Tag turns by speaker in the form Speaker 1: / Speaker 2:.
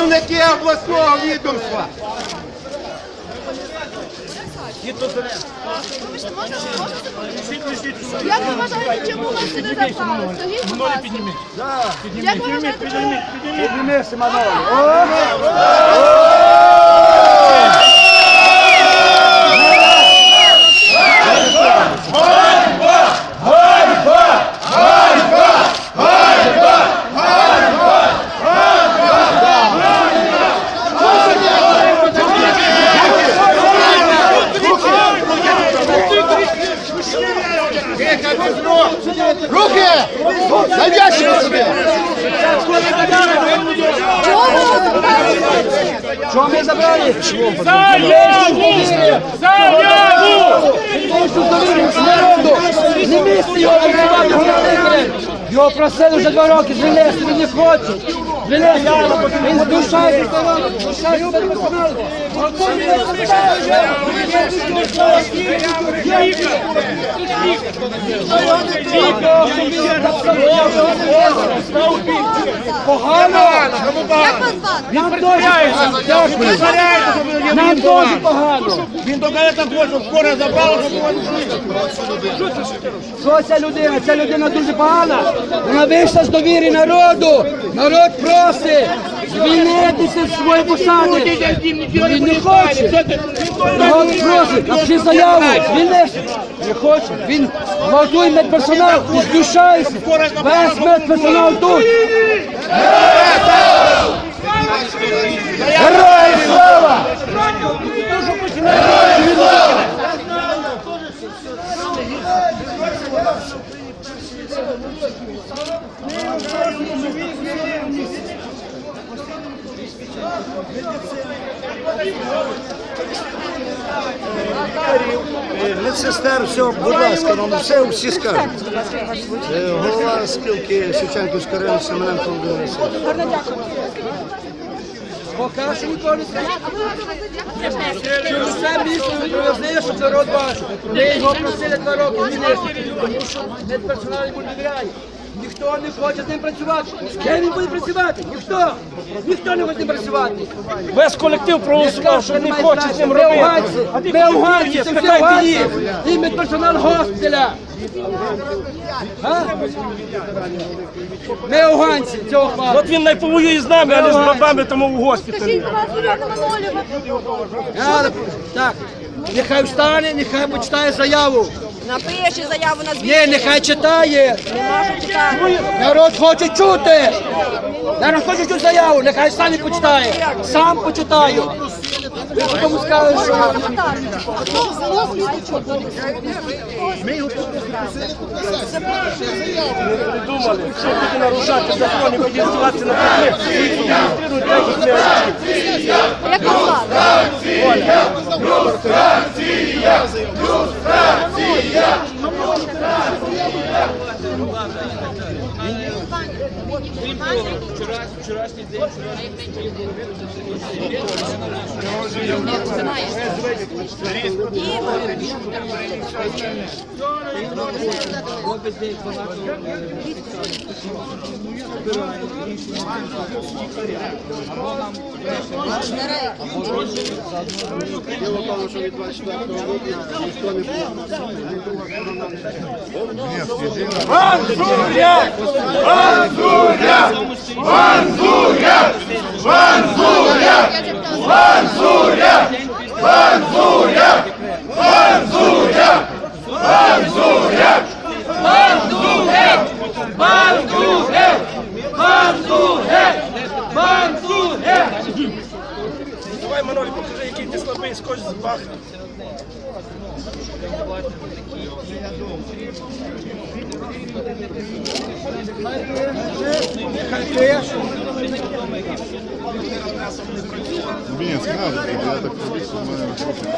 Speaker 1: обласного відомства.
Speaker 2: Як ви вважаєте, чому вас сюди забрали? Скажіть, будь ласка. Як ви вважаєте, чому?
Speaker 3: Піднімися, Манолі. Руки! Садящий на себе! Чого ви вас забрали? Чого ми забрали? Заяву! Заяву! Народу! Не місце його просили вже два роки звільнити, не хоче. Він здушає здушає персонал. Погано! Нам дуже дякую.
Speaker 2: Нам
Speaker 3: дуже погано.
Speaker 2: Він мене так хоче, скоро забрала, щоб вони
Speaker 3: Що ця людина? Ця людина дуже погана. Вона вийшла з довіри народу. Народ просить звільнитися з своєї посади.
Speaker 2: Він не хоче. Народ
Speaker 3: просить, напиши заяву, звільнися. Не хоче. Він гвалтує медперсонал, він знущається. Весь медперсонал тут.
Speaker 2: Героям
Speaker 1: Медсестер, все, будь ласка, нам все всі скажуть. Е, Голова спілки Шевченківської району Семененко Володимир Васильович.
Speaker 3: Поки що ніколи не
Speaker 2: скажу.
Speaker 3: Через все місто ви привезли, щоб народ бачив. Ми його просили два роки, він не тому що медперсонал йому не довіряє. Ніхто не хоче з ним працювати. З ким він буде працювати? Ніхто. Ніхто не хоче з ним працювати.
Speaker 2: Весь колектив проголосував, що не хоче з ним робити. ми є? Спитайте їх.
Speaker 3: І медперсонал госпіталя. А? Ми афганці цього хлопця. От
Speaker 2: він найповоює з нами, а не з бабами тому в госпіталі.
Speaker 3: Так, нехай встане, нехай почитає заяву.
Speaker 4: Напише заяву на Ні,
Speaker 3: звільнення. нехай читає.
Speaker 4: Читати.
Speaker 3: Народ хоче чути. Народ хоче чути заяву, нехай сам почитає. Сам почитаю. Ви потім скажете, що
Speaker 2: Думали, що буде нарушати закони, буде здаватися на Sim. Діло в тому, що від 24 липня ніхто не був. Мансуряк!
Speaker 3: Мансуряк! Мансуряк! Предмет. Реєструють так, як ми хотіли. Як вас звати?
Speaker 2: Давай, Манолі, покажи, який ти слабий, скотч з бах.
Speaker 3: Мені скажуть, я так пробіг, у мене трохи.